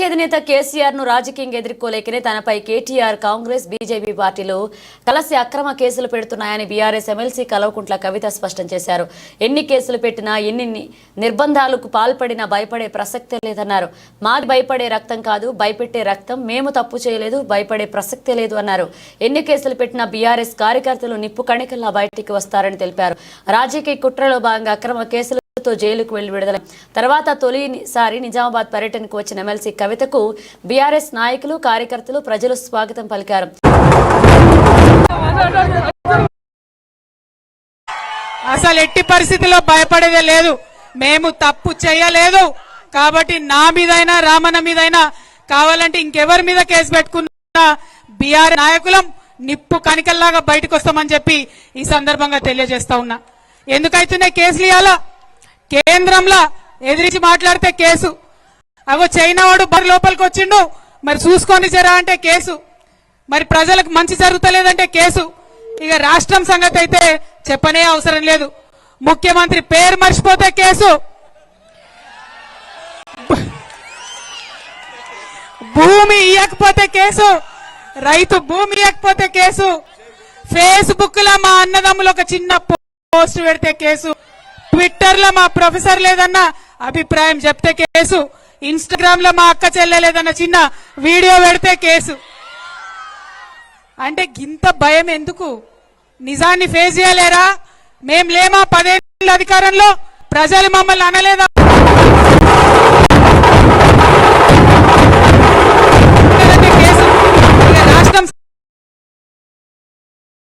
Party అధినేత కేసీఆర్ను రాజకీయంగా ఎదుర్కోలేకనే తనపై కేటీఆర్ కాంగ్రెస్ బీజేపీ పార్టీలు కలిసి అక్రమ కేసులు పెడుతున్నాయని బీఆర్ఎస్ ఎమ్మెల్సీ కల్వకుంట్ల కవిత స్పష్టం చేశారు. ఎన్ని కేసులు పెట్టినా ఎన్ని నిర్బంధాలకు పాల్పడినా భయపడే ప్రసక్తే లేదన్నారు. మాది భయపడే రక్తం కాదు భయపెట్టే రక్తం మేము తప్పు చేయలేదు భయపడే ప్రసక్తే లేదు అన్నారు. ఎన్ని కేసులు పెట్టినా బీఆర్ఎస్ కార్యకర్తలు నిప్పు కణికల్లా బయటికి వస్తారని తెలిపారు. రాజకీయ కుట్రలో భాగంగా అక్రమ కేసులు తో జైలుకు వెళ్ళి విడుదల. తర్వాత తొలిసారి నిజామాబాద్ పర్యటనకు వచ్చిన ఎమ్మెల్సీ కవితకు బీఆర్ఎస్ నాయకులు కార్యకర్తలు ప్రజలు స్వాగతం పలికారు. అసలు ఎట్టి పరిస్థితిలో భయపడేదే లేదు. మేము తప్పు చేయలేదు. కాబట్టి నా మీదైనా రామన్న మీదైనా కావాలంటే ఇంకెవరి మీద కేసు పెట్టుకున్నా బీఆర్ నాయకులం నిప్పు కణికల్లాగా బయటకు వస్తామని చెప్పి ఈ సందర్భంగా తెలియజేస్తా ఉన్నా. ఎందుకైతున్నాయి కేసులు ఇవ్వాలా కేంద్రంలో ఎదిరించి మాట్లాడితే కేసు. అగో చైనా వాడు బరి లోపలికి వచ్చిండు. మరి చూసుకొని జరా అంటే కేసు. మరి ప్రజలకు మంచి జరుగుతలేదంటే కేసు. ఇక రాష్ట్రం సంగతి అయితే చెప్పనే అవసరం లేదు. ముఖ్యమంత్రి పేరు మర్చిపోతే కేసు. భూమి ఇయ్యకపోతే కేసు. రైతు భూమి ఇయ్యకపోతే కేసు. ఫేస్బుక్లో మా అన్నదమ్ములు ఒక చిన్న పోస్ట్ పెడితే కేసు. ట్విట్టర్లో మా ప్రొఫెసర్ లేదన్న అభిప్రాయం చెప్తే కేసు. ఇన్స్టాగ్రామ్లో మా అక్క చెల్లెలేదన్న చిన్న వీడియో పెడితే కేసు. అంటే గింత భయం ఎందుకు? నిజాన్ని ఫేస్ చేయలేరా? మేం లేమా పదేళ్ళ అధికారంలో? ప్రజలు మమ్మల్ని అనలేదా?